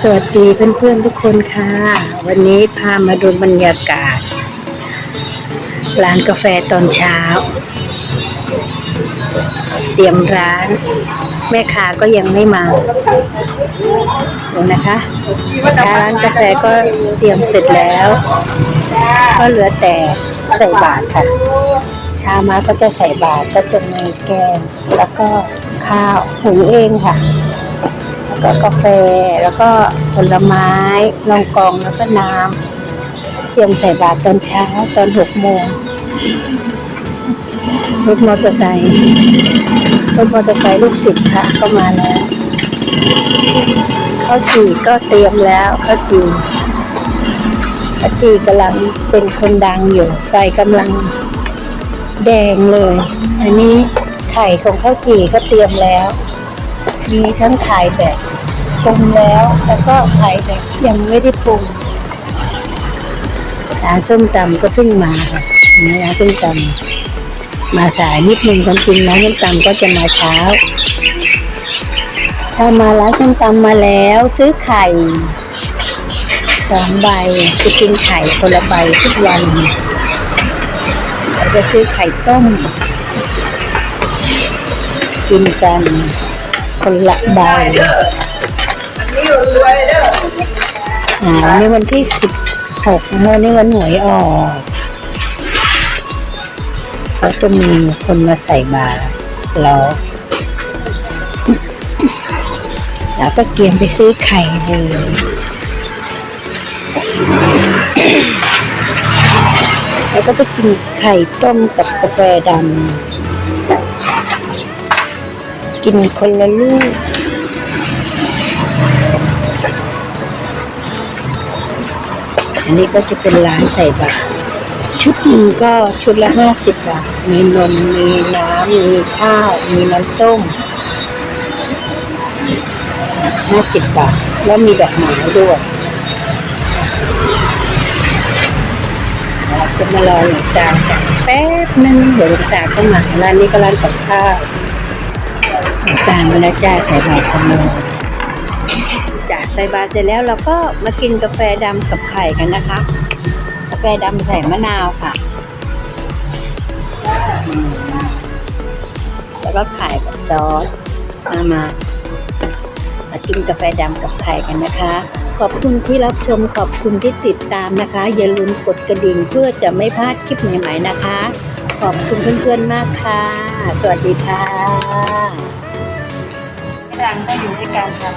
สวัสดีเพื่อนๆทุกคนค่ะ วันนี้พามาดูบรรยากาศ ร้านกาแฟตอนเช้า เตรียมร้าน แม่ค้าก็ยังไม่มาดูนะคะร้านกาแฟก็เตรียมเสร็จแล้ว ก็เหลือแต่ใส่บาตรค่ะเช้ามาก็จะใส่บาตรก็จะมีแกงแล้วก็ข้าวหุงเองค่ะ แล้วก็กาแฟแล้วก็ผลไม้ลองกองแล้วก็น้ำเตรียมใส่บาตรตอนเช้าตอนหกโมงรถมอเตอร์ไซค์รถมอเตอร์ไซค์ลูกศิษย์ค่ะก็มาแล้วข้าวจี่ก็เตรียมแล้วข้าวจี่ข้าวจี่กำลังเป็นคนดังอยู่ไฟกำลังแดงเลย อันนี้ไข่ของข้าวจี่ก็เตรียมแล้ว มีทั้งขายแบบปรุงแล้วแล้วก็ขายแบบยังไม่ได้ปรุงร้านส้มตำก็เพิ่งมาค่ะนี่ร้านส้มตำมาสายนิดนึงความจริงร้านส้มตำก็จะมาเช้า ถ้ามาร้านส้มตำมาแล้วซื้อไข่สองใบจะกินไข่คนละใบทุกวันแล้วก็ซื้อไข่ต้มกินกัน คนละใบอ่าวันนี้วันที่สิบหกเมื่อนี้วันหวยออกเขาจะมีคนมาใส่บาตรเราแล้วก็เกียมไปซื้อไข่เลยแล้วก็ไปกินไข่ต้มกับกาแฟดำ กินคนละลูกอันนี้ก็จะเป็นร้านใส่บาตรชุดหนึ่งก็ชุดละห้าสิบบาท มีนม มีน้ำ มีข้าว มีน้ำส้มห้าสิบบาท แล้วมีดอกไม้ด้วยจะมารอหลวงตาแป๊บนึงเดี๋ยวหลวงตาเข้ามาร้านนี้ก็ร้านกับข้าว จานมาแล้วจ้าใส่บาตรกันเลยจ้าใส่บาตรเสร็จแล้วเราก็มากินกาแฟดำกับไข่กันนะคะ กาแฟดำใส่มะนาวค่ะแล้วก็ไข่กับซอสมามามากินกาแฟดำกับไข่กันนะคะ ขอบคุณที่รับชมขอบคุณที่ติดตามนะคะ อย่าลืมกดกระดิ่งเพื่อจะไม่พลาดคลิปใหม่ๆนะคะ ขอบคุณเพื่อนๆมากค่ะ สวัสดีค่ะ ลังก็อยู่ด้วยกันค่ะ